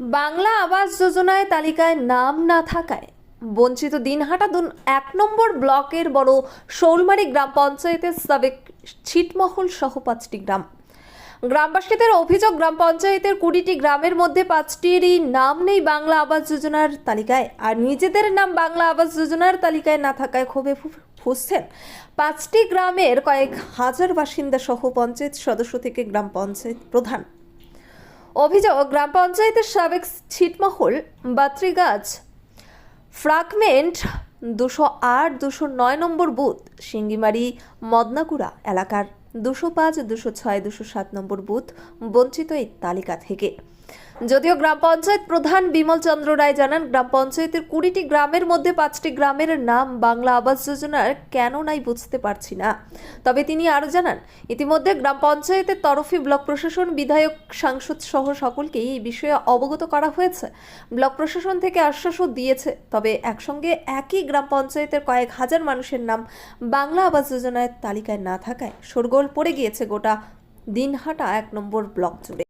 বাংলা আবাস যোজনায় তালিকায় নাম না থাকায় বঞ্চিত দিনহাটা দুন এক নম্বর ব্লকের বড় শৌলমারি গ্রাম পঞ্চায়েতের সাবেক ছিটমহল সহ পাঁচটি গ্রাম। গ্রামবাসীদের অভিযোগ, গ্রাম পঞ্চায়েতের কুড়িটি গ্রামের মধ্যে পাঁচটিরই নাম নেই বাংলা আবাস যোজনার তালিকায়। আর নিজেদের নাম বাংলা আবাস যোজনার তালিকায় না থাকায় ক্ষোভে ফুঁসছেন পাঁচটি গ্রামের কয়েক হাজার বাসিন্দা সহ পঞ্চায়েত সদস্য থেকে গ্রাম পঞ্চায়েত প্রধান। অভিযোগ গ্রাম পঞ্চায়েতের সাবেক ছিটমহল, বাত্রিগাছ, ফ্রাগমেন্ট, দুশো আট, দুশো নয় নম্বর বুথ সিঙ্গিমারি মদনাকুড়া এলাকার দুশো পাঁচ, দুশো ছয়, দুশো সাত নম্বর বুথ বঞ্চিত এই তালিকা থেকে। যদিও গ্রাম পঞ্চায়েত প্রধান বিমল চন্দ্র রায় জানান, গ্রাম পঞ্চায়েতের কুড়িটি গ্রামের মধ্যে পাঁচটি গ্রামের নাম বাংলা আবাস যোজনার কেন নাই বুঝতে পারছি না। তবে তিনি আরও জানান, ইতিমধ্যে গ্রাম পঞ্চায়েতের তরফে ব্লক প্রশাসন, বিধায়ক, সাংসদ সহ সকলকেই এই বিষয়ে অবগত করা হয়েছে। ব্লক প্রশাসন থেকে আশ্বাসও দিয়েছে, তবে একসঙ্গে একই গ্রাম পঞ্চায়েতের কয়েক হাজার মানুষের নাম বাংলা আবাস যোজনার তালিকায় না থাকায় শোরগোল পড়ে গিয়েছে গোটা দিনহাটা এক নম্বর ব্লক জুড়ে।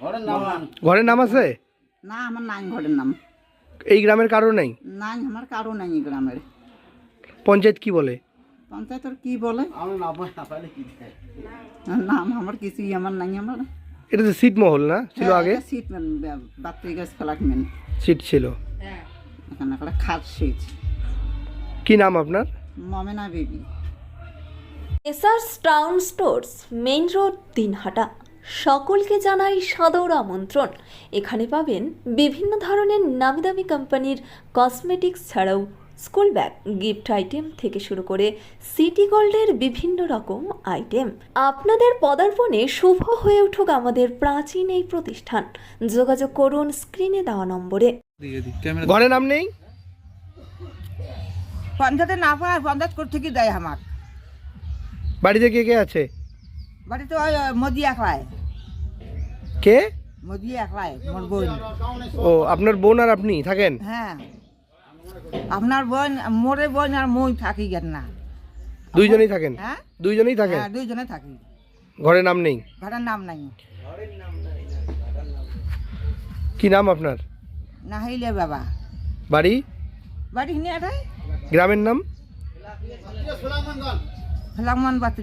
ঘরের নাম ঘরের নাম আছে? না আমার নাই ঘরের নাম। এই গ্রামের কারও নাই? নাই আমার কারও নাই এই গ্রামের। পঞ্চায়েত কি বলে? পঞ্চায়েতের কি বলে? নাম আমার কিছুই আমার নাই আমার। এটা তো সিটমহল না? ছিল হ্যাঁ, আগে? সিট বাত্রি গাছ ফেলাকমেন সিট ছিল। এখানে একটা খাট সিট কি নাম আপনার? Momena Baby. Essars town stores main road Dinhata সকলকে জানাই সাদর আমন্ত্রণ। এখানে পাবেন বিভিন্ন ধরনের নামি দামি কোম্পানির কসমেটিক্স ছাড়াও স্কুল ব্যাগ গিফট আইটেম থেকে শুরু করে সিটি গোল্ডের বিভিন্ন রকম আইটেম। আপনাদের পদার্পণে শুভ হয়ে উঠুক আমাদের প্রাচীন এই প্রতিষ্ঠান। যোগাযোগ করুন স্ক্রিনে দেওয়া নম্বরে। ঘরের নাম নেই? পঞ্চায়েতে না পায় পঞ্চায়েত করতে কি দেয় আমার। বাড়িতে কে কে আছে? কে? মোর বোন। ও আপনার বোন আর আপনি থাকেন? হ্যাঁ। আপনার বোন মোরে বোন আর মই থাকি গেন না। দুইজনেই থাকেন? হ্যাঁ? দুইজনেই থাকেন? হ্যাঁ দুইজনে থাকি। ঘরের নাম নেই? ঘরের নাম নাই। কি নাম আপনার? নাহিলে বাবা। বাড়ি? বাড়ি আরে গ্রামের নাম? ফেলামান বাতি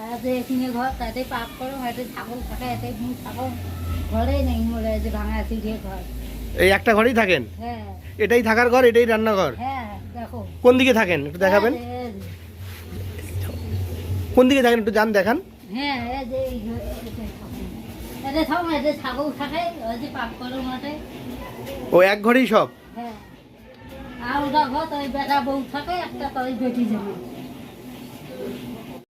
তাতে এখানে ঘর তাতে পাপ করো হয়তো ছাগল থাকে এতে ছাগল ঘরে নেই বলে যে ভাঙা সিঁড়ে ঘর। এই একটা ঘরেই থাকেন? হ্যাঁ। এটাই থাকার ঘর এটাই রান্নাঘর? হ্যাঁ দেখো। কোন দিকে থাকেন একটু দেখাবেন? কোন দিকে থাকেন একটু যান দেখান। হ্যাঁ এই যে এই ঘর- এতে থাকুন। এতে থাকুন এতে ছাগল থাকে ওই যে পাপ করো মাঠে। ও এক ঘরেই সব? হ্যাঁ। আর ওটা ঘর তো বেটা বউ থাকে একটা তো বেটি জমা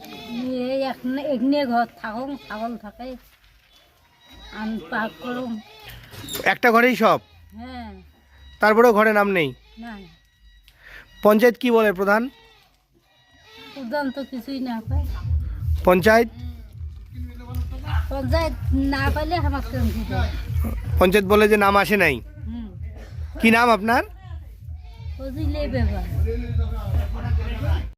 আছে এই এখানে এখানে ঘর থাকুন ছাগল থাকে। আমি পাপ করুন একটা ঘরেই সব? হ্যাঁ। তারপরেও ঘরে নাম নেই? না পঞ্চায়েত কি বলে প্রধান? প্রধান তো কিছুই না পায় পঞ্চায়েত? পঞ্চায়েত না পাইলে আমার পঞ্চায়েত বলে যে নাম আসে নাই। কি নাম আপনার?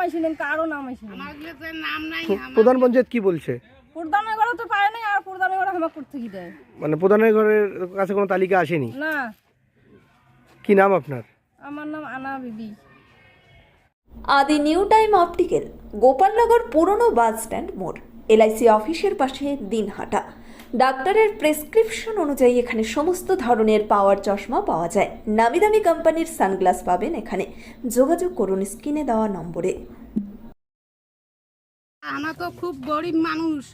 নাই কারও নাম নাই প্রধান পঞ্চায়েত কি বলছে? প্রধানের ঘরে তো পায় নাই আর প্রধানের ঘরে আমার করতে কি দেয়? মানে প্রধানের ঘরের কাছে কোনো তালিকা আসেনি? না। কি নাম আপনার? আমার নাম আনা বিবি। আদি নিউ টাইম অপটিক্যাল গোপালনগর পুরনো বাস স্ট্যান্ড মোড় এলআইসি অফিসের পাশে দিন দিনহাটা। ডাক্তারের প্রেসক্রিপশন অনুযায়ী এখানে সমস্ত ধরনের পাওয়ার চশমা পাওয়া যায়। নামি দামি কোম্পানির সানগ্লাস পাবেন এখানে। যোগাযোগ করুন স্ক্রিনে দেওয়া নম্বরে। আমরা তো খুব গরিব মানুষ।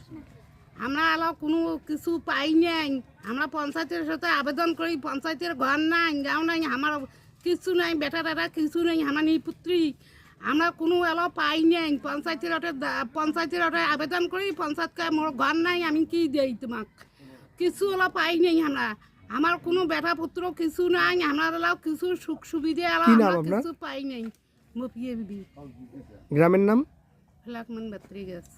আমরা আলো কোনো কিছু পাই নাই। আমরা পঞ্চায়েতের সাথে আবেদন করি, পঞ্চায়েতের ঘর নাই, গাও নাই, আমার কিছু নাই বেটা টেটা কিছু নাই, আমার পুত্রী। আমরা কোনো এলো পাই নাই। পঞ্চায়েতের ওটে পঞ্চায়েতের ওটে আবেদন করি পঞ্চায়েতকে মোর ঘর নাই আমি কি দেই তোমাক? কিছু এলো পাই নাই আমরা। আমার কোনো বেটা পুত্র কিছু নাই আমার এলাও কিছু সুখ সুবিধে এলাও কিছু পাই নাই। মপিয়ে বিবি। গ্রামের নাম? লাখমান বাত্রি গেছে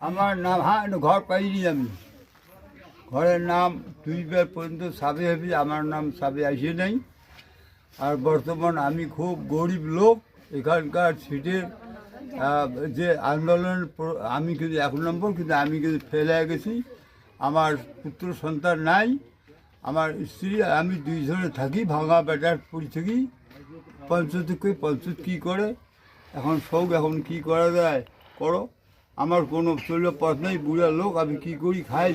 আমার নাম হ্যাঁ ঘর পাইনি আমি। ঘরের নাম দুইবার পর্যন্ত সাবে হবি, আমার নাম সাবে আসে নাই। আর বর্তমান আমি খুব গরিব লোক, এখানকার সিটের যে আন্দোলন, আমি কিন্তু এক নম্বর, কিন্তু আমি কিন্তু ফেলে গেছি। আমার পুত্র সন্তান নাই, আমার স্ত্রী, আমি দুইজনে থাকি, ভাঙা বেটার পড়ি থাকি পঞ্চায়েত কই পঞ্চায়েত কী করে? এখন সব এখন কি করা যায়? করো। আমার কোনো চলে পথ নাই বুড়া লোক আমি কি করি খাই।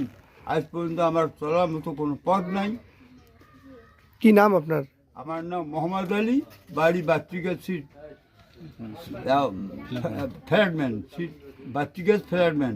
আজ পর্যন্ত আমার চলার মতো কোনো পথ নাই। কি নাম আপনার? আমার নাম মোহাম্মদ আলী বাড়ি বাত্রিকা সিট ফ্ল্যাটম্যান সিট বাত্রিকা ফ্ল্যাটম্যান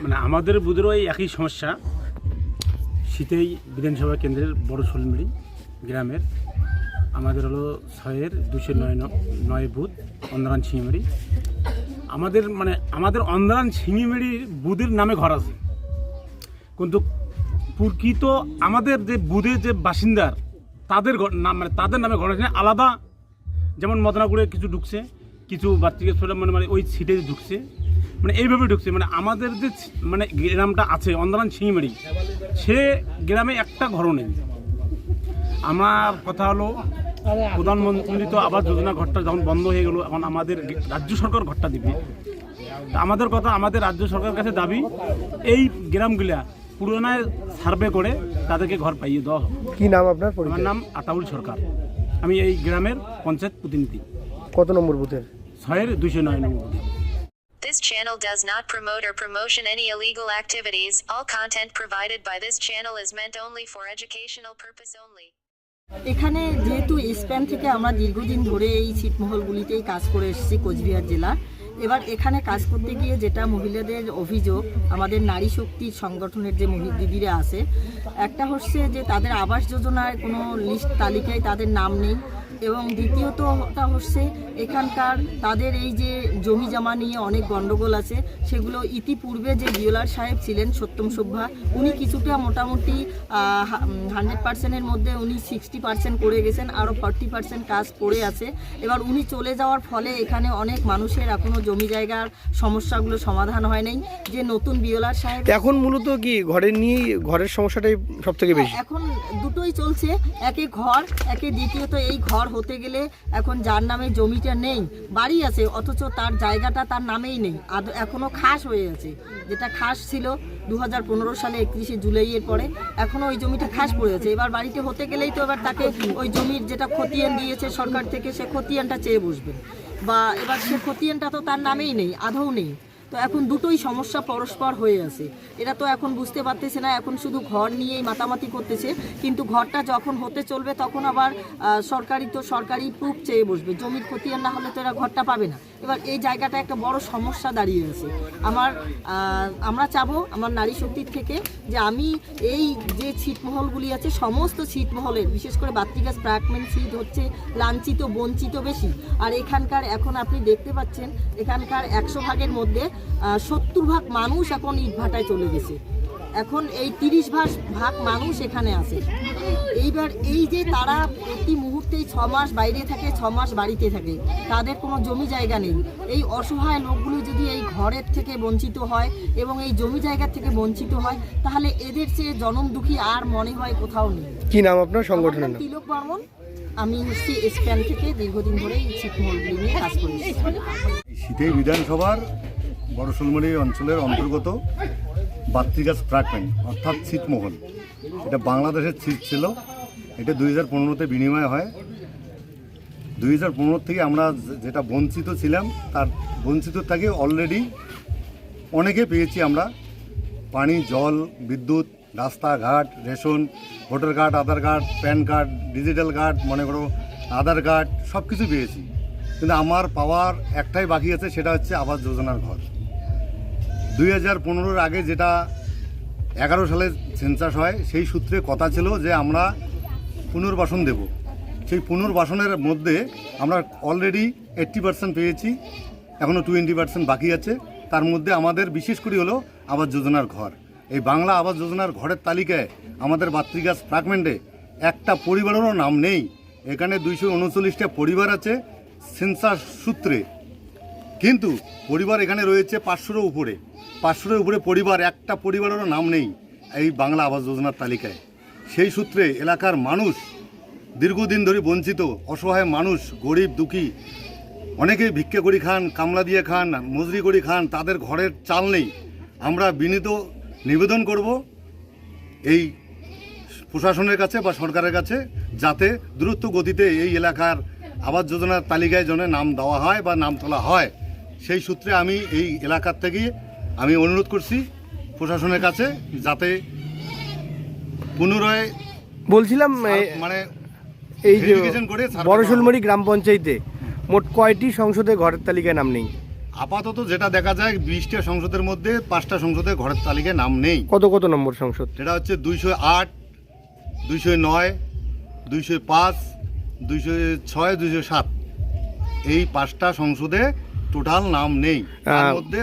মানে আমাদের বুধেরও এই একই সমস্যা। শীতেই বিধানসভা কেন্দ্রের বড় শোলমিড়ি গ্রামের। আমাদের হলো ছয়ের দুশো নয় নয় বুথ অন্দরান ছিঙিমারি আমাদের মানে আমাদের অন্দরান ছিঙিমারির বুধের নামে ঘর আছে। কিন্তু প্রকৃত আমাদের যে বুধের যে বাসিন্দার তাদের ঘর নাম মানে তাদের নামে ঘর আছে। আলাদা, যেমন মদনাপুরে কিছু ঢুকছে, কিছু বাচ্চাকে ছোটো মানে মানে ওই সিটে ঢুকছে। মানে এইভাবে ঢুকছে। মানে আমাদের যে মানে গ্রামটা আছে অন্দরান ছিঙিমারি সে গ্রামে একটা ঘরও নেই। আমার কথা হলো প্রধানমন্ত্রী তো আবাস যোজনা ঘরটা যখন বন্ধ হয়ে গেল এখন আমাদের রাজ্য সরকার ঘরটা দিবে। তা আমাদের কথা আমাদের রাজ্য সরকারের কাছে দাবি এই গ্রামগুলা পুরোনায় সার্ভে করে তাদেরকে ঘর পাইয়ে দেওয়া কি নাম আপনার আমার নাম আতাউল সরকার। আমি এই গ্রামের পঞ্চায়েত প্রতিনিধি। কত নম্বর বুথের? ছয়ের দুইশো নয় নম্বর This channel does not promote or promotion any illegal activities. All content provided by this channel is meant only for educational purpose only. এখানে যেহেতু স্প্যান থেকে আমরা দীর্ঘদিন ধরে এই ছিটমহলগুলিতেই কাজ করে এসেছি কোচবিহার জেলা, এবার এখানে কাজ করতে গিয়ে যেটা মহিলাদের অভিযোগ, আমাদের নারী শক্তি সংগঠনের যে দিদিরা আছে, একটা হচ্ছে যে তাদের আবাস যোজনায় কোনো লিস্ট তালিকায় তাদের নাম নেই এবং দ্বিতীয়তটা হচ্ছে এখানকার তাদের এই যে জমি জমা নিয়ে অনেক গণ্ডগোল আছে সেগুলো ইতিপূর্বে যে বিওলার সাহেব ছিলেন সত্যম সভ্যা উনি কিছুটা মোটামুটি হান্ড্রেড পার্সেন্টের মধ্যে উনি সিক্সটি পার্সেন্ট করে গেছেন আরও ফর্টি পার্সেন্ট কাজ পড়ে আছে। এবার উনি চলে যাওয়ার ফলে এখানে অনেক মানুষের এখনও জমি জায়গার সমস্যাগুলো সমাধান হয় নাই। যে নতুন বিওলার সাহেব এখন মূলত কি ঘরের নিয়ে ঘরের সমস্যাটাই সব থেকে বেশি? এখন দুটোই চলছে একে ঘর একে দ্বিতীয়ত এই ঘর হতে গেলে এখন যার নামে জমিটা নেই, বাড়ি আছে, অথচ তার জায়গাটা তার নামেই নেই, আদ- এখনও খাস হয়ে আছে। যেটা খাস ছিল দু হাজার পনেরো সালে একত্রিশে জুলাইয়ের পরে এখনও ওই জমিটা খাস পড়ে আছে। এবার বাড়িতে হতে গেলেই তো এবার তাকে ওই জমির যেটা খতিয়ান দিয়েছে সরকার থেকে, সে খতিয়ানটা চেয়ে বসবে। বা এবার সে খতিয়ানটা তো তার নামেই নেই, আদৌ নেই। তো এখন দুটোই সমস্যা পরস্পর হয়ে আছে। এরা তো এখন বুঝতে পারতেছে না, এখন শুধু ঘর নিয়েই মাতামাতি করতেছে। কিন্তু ঘরটা যখন হতে চলবে তখন আবার সরকারি তো সরকারি প্রুফ চেয়ে বসবে। জমির খতিয়ান না হলে তো এরা ঘরটা পাবে না। এবার এই জায়গাটা একটা বড় সমস্যা দাঁড়িয়ে আছে। আমার আমরা চাবো আমার নারী শক্তির থেকে যে আমি এই যে ছিটমহলগুলি আছে, সমস্ত ছিটমহলের, বিশেষ করে বাত্রিকাস প্রাকমেন সিট হচ্ছে, লাঞ্ছিত, বঞ্চিত বেশি। আর এখানকার, এখন আপনি দেখতে পাচ্ছেন, এখানকার একশো ভাগের মধ্যে সত্তর ভাগ মানুষ এখন ইটভাটায় চলে গেছে। এখন এই তিরিশ ভাগ ভাগ মানুষ এখানে আছে। এইবার এই যে তারা প্রতি মুহূর্তেই ছ মাস বাইরে থাকে ছ মাস বাড়িতে থাকে তাদের কোনো জমি জায়গা নেই। এই অসহায় লোকগুলো যদি এই ঘরের থেকে বঞ্চিত হয় এবং এই জমি জায়গা থেকে বঞ্চিত হয় তাহলে এদের চেয়ে জনম দুঃখী আর মনে হয় কোথাও নেই। কি নাম আপনার? সংগঠনের নাম নাম। তিলক বর্মন। আমি হচ্ছি স্প্যান থেকে দীর্ঘদিন ধরে এই ছিটমহলগুলি নিয়ে কাজ করে। এসেছি শীতেই বড়শোলমারি অঞ্চলের অন্তর্গত বাত্রিগাছ ফ্রাগমেন্ট অর্থাৎ ছিটমহল। এটা বাংলাদেশের ছিট ছিল। এটা দুই হাজার পনেরোতে বিনিময় হয়। দুই হাজার পনেরো থেকে আমরা যেটা বঞ্চিত ছিলাম, তার বঞ্চিত থেকে অলরেডি অনেকে পেয়েছি আমরা। পানি, জল, বিদ্যুৎ, রাস্তাঘাট, ration, voter card, Aadhaar card, PAN card, digital card, মনে করো, আধার কার্ড সব কিছু পেয়েছি। কিন্তু আমার পাওয়ার একটাই বাকি আছে, সেটা হচ্ছে আবাস যোজনার ঘর। দুই হাজার পনেরোর আগে যেটা এগারো সালে সেন্সাস হয়, সেই সূত্রে কথা ছিল যে আমরা পুনর্বাসন দেব। সেই পুনর্বাসনের মধ্যে আমরা অলরেডি এইট্টি পার্সেন্ট পেয়েছি এখনও টোয়েন্টি পার্সেন্ট বাকি আছে। তার মধ্যে আমাদের বিশেষ করে হলো আবাস যোজনার ঘর। এই বাংলা আবাস যোজনার ঘরের তালিকায় আমাদের বাত্রিগাছ ফ্রাগমেন্টে একটা পরিবারেরও নাম নেই। এখানে দুইশো উনচল্লিশটা পরিবার আছে, সেন্সাস সূত্রে। কিন্তু পরিবার এখানে রয়েছে পাঁচশোরও উপরে। পাঁচশোর উপরে পরিবার, একটা পরিবারেরও নাম নেই এই বাংলা আবাস যোজনার তালিকায়। সেই সূত্রে এলাকার মানুষ দীর্ঘদিন ধরে বঞ্চিত, অসহায় মানুষ, গরিব, দুঃখী, অনেকেই ভিক্ষে করি খান, কামলা দিয়ে খান, মজুরি করি খান, তাদের ঘরের চাল নেই। আমরা বিনীত নিবেদন করব এই প্রশাসনের কাছে বা সরকারের কাছে যাতে দ্রুত গতিতে এই এলাকার আবাস যোজনার তালিকায় যেন নাম দেওয়া হয় বা নাম তোলা হয়। সেই সূত্রে আমি এই এলাকার থেকে আমি অনুরোধ করছি প্রশাসনের কাছে যাতে পুনরায় বলছিলাম মানে এই যে সার্ভে গ্রাম পঞ্চায়েতে মোট কয়টি সংসদে ঘরের তালিকায় নাম নেই? আপাতত যেটা দেখা যায় বিশটা সংসদের মধ্যে পাঁচটা সংসদে ঘরের তালিকায় নাম নেই। কত কত নম্বর সংসদ? সেটা হচ্ছে দুইশো আট দুইশো নয় দুইশো পাঁচ দুইশো ছয় দুইশো সাত। এই পাঁচটা সংসদে টোটাল নাম নেই।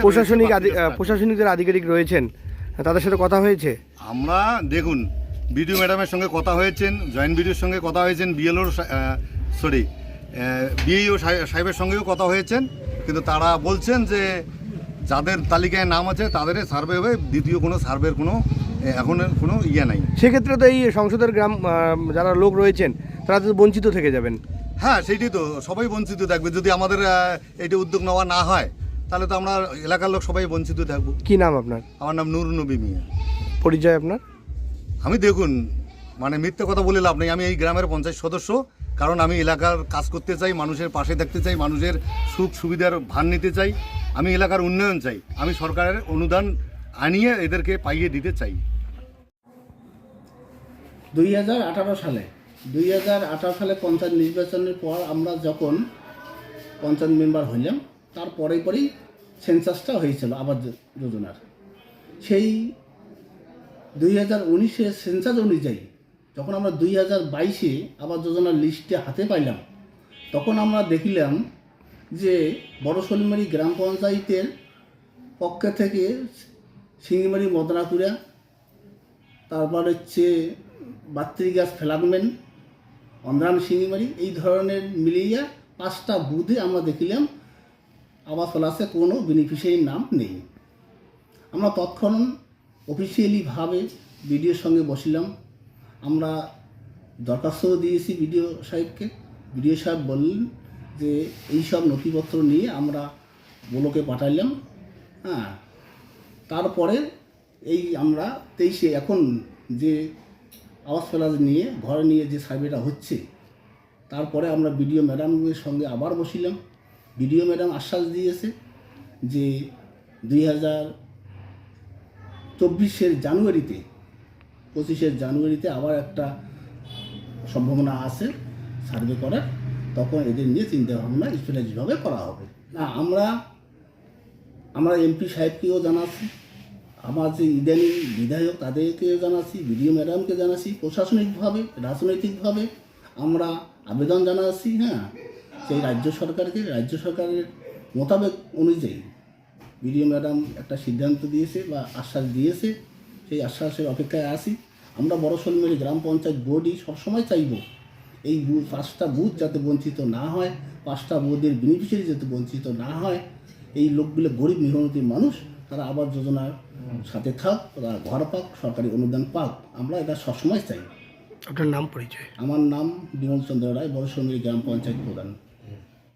প্রশাসনিক। প্রশাসনিকদের আধিকারিক রয়েছেন। তাদের সাথে কথা হয়েছে? আমরা দেখুন বিডিও ম্যাডামের সঙ্গে কথা হয়েছেন জয়েন্ট বিডিওর সঙ্গে কথা হয়েছেন বিএলওর সরি বিএইও সাহেবের সঙ্গেও কথা হয়েছেন কিন্তু তারা বলছেন যে যাদের তালিকায় নাম আছে তাদের সার্ভে হবে দ্বিতীয় কোনো সার্ভের কোনো এখন কোনো ইয়ে নাই। সেক্ষেত্রে তো এই সংসদের গ্রাম যারা লোক রয়েছেন তারা তো বঞ্চিত থেকে যাবেন। হ্যাঁ সেইটাই তো। সবাই বঞ্চিত থাকবে। যদি আমাদের এইটা উদ্যোগ নেওয়া না হয় তাহলে তো আমরা এলাকার লোক সবাই বঞ্চিত থাকব। কি নাম আপনার? আমার নাম নূর নবী মিয়া। পরিচয় আপনার? আমি দেখুন মানে মিথ্যে কথা বলে লাভ নেই। আমি এই গ্রামের পঞ্চায়েত সদস্য কারণ আমি এলাকার কাজ করতে চাই মানুষের পাশে থাকতে চাই মানুষের সুখ সুবিধার ভার নিতে চাই। আমি এলাকার উন্নয়ন চাই। আমি সরকারের অনুদান আনিয়ে এদেরকে পাইয়ে দিতে চাই। দুই হাজার আঠারো সালে দুই হাজার আঠারো সালে পঞ্চায়েত নির্বাচনের পর আমরা যখন পঞ্চায়েত মেম্বার হইলাম, তার পরে পরেই সেন্সাসটা হয়েছিল আবাস যোজনার। সেই দুই হাজার উনিশে সেন্সাস অনুযায়ী যখন আমরা দুই হাজার বাইশে আবাস যোজনার লিস্টে হাতে পাইলাম, তখন আমরা দেখিলাম যে বড় শোলমারি গ্রাম পঞ্চায়েতের পক্ষে থেকে শিঙিমারি মদনাপুরা তারপর হচ্ছে বাত্রি গাছ ফেলাগমেন্ট অন্ধ্রান শিঙিমারি এই ধরনের মিলিয়ে পাঁচটা বুধে আমরা দেখিলাম আবাস ফলাসে কোনো বেনিফিশিয়ারির নাম নেই। আমরা তৎক্ষণ অফিসিয়ালিভাবে বিডিওর সঙ্গে বসিলাম। আমরা দরখাস্তও দিয়েছি বিডিও সাহেবকে। বিডিও সাহেব বললেন যে, এই সব নথিপত্র নিয়ে আমরা ব্লকে পাঠাইলাম। হ্যাঁ তারপরে এই আমরা তেইশে, এখন যে ফেলাজ নিয়ে, ঘরে নিয়ে যে সার্ভেটা হচ্ছে, তারপরে আমরা বিডিও ম্যাডামের সঙ্গে আবার বসিলাম। বিডিও ম্যাডাম আশ্বাস দিয়েছে যে দুই হাজার চব্বিশের জানুয়ারিতে, পঁচিশের জানুয়ারিতে আবার একটা সম্ভাবনা আছে সার্ভে করার। তখন এদের নিয়ে চিন্তা ভাবনা স্ট্র্যাটেজিভাবে করা হবে। না, আমরা আমরা এমপি সাহেবকেও জানাচ্ছি। আমার যে ইদানিং বিধায়ক তাদেরকে জানাচ্ছি, বিডিও ম্যাডামকে জানাচ্ছি, প্রশাসনিকভাবে, রাজনৈতিকভাবে আমরা আবেদন জানাচ্ছি হ্যাঁ সেই রাজ্য সরকারকে, রাজ্য সরকারের মোতাবেক অনুযায়ী। বিডিও ম্যাডাম একটা সিদ্ধান্ত দিয়েছে বা আশ্বাস দিয়েছে, সেই আশ্বাসের অপেক্ষায় আছি। আমরা বড় সলমেরি গ্রাম পঞ্চায়েত বোর্ডই সবসময় চাইব এই পাঁচটা বুথ যাতে বঞ্চিত না হয়, পাঁচটা বুথের বেনিফিশিয়ারি যাতে বঞ্চিত না হয়। এই লোকগুলো গরিব মেহনতি মানুষ তারা আবাস যোজনার সাথে থাক তারা ঘর পাক সরকারি অনুদান পাক। আমরা এটা সবসময় চাই। আপনার নাম পরিচয়? আমার নাম বিমল চন্দ্র রায় বড় গ্রাম পঞ্চায়েত প্রধান।